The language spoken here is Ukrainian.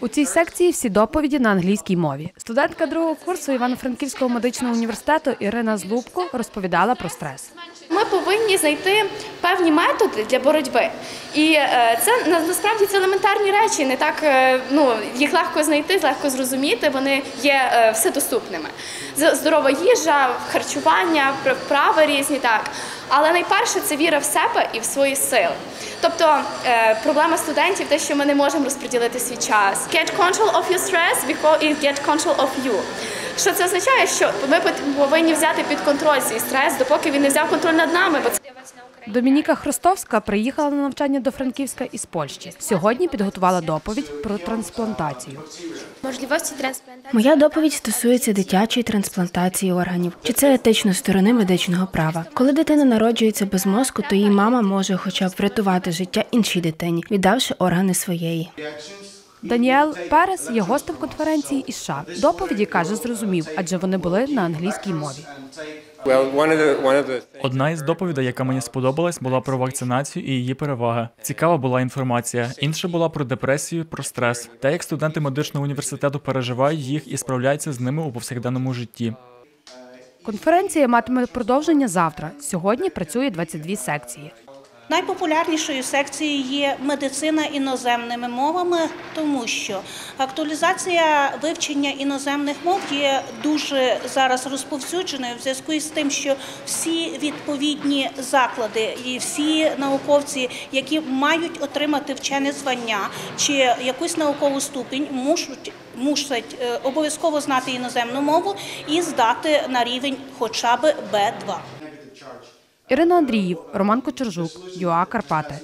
У цій секції всі доповіді на англійській мові. Студентка другого курсу Івано-Франківського медичного університету Ірина Злубко розповідала про стрес. Повинні знайти певні методи для боротьби. І е, це насправді це елементарні речі, не так е, ну їх легко знайти, легко зрозуміти. Вони є е, вседоступними. Здорова їжа, харчування, пр- вправи різні, так. Але найперше це віра в себе і в свої сили. Тобто проблема студентів те, що ми не можемо розподілити свій час. Get control of your stress before it get control of you. Що це означає? Що ми повинні взяти під контроль свій стрес, допоки він не взяв контроль над нами, бо Домініка Хростовська приїхала на навчання до Франківська із Польщі. Сьогодні підготувала доповідь про трансплантацію. Можливості трансплантації. Моя доповідь стосується дитячої трансплантації органів. Чи це етичної сторони медичного права? Коли дитина народжується без мозку, то її мама може хоча б врятувати життя іншій дитині, віддавши органи своєї. Даніел Перес є гостем конференції із США. Доповіді каже, зрозумів, адже вони були на англійській мові. Одна із доповідей, яка мені сподобалась, була про вакцинацію і її переваги. Цікава була інформація. Інша була про депресію, про стрес, та як студенти медичного університету переживають їх і справляються з ними у повсякденному житті. Конференція матиме продовження завтра. Сьогодні працює 22 секції. Найпопулярнішою секцією є медицина іноземними мовами, тому що актуалізація вивчення іноземних мов є дуже зараз розповсюдженою в зв'язку із тим, що всі відповідні заклади і всі науковці, які мають отримати вчене звання чи якусь наукову ступінь, мушуть мусять е, обов'язково знати іноземну мову і здати на рівень хоча б Б2. Ірина Андріїв, Роман Кочержук, ЮА Карпати.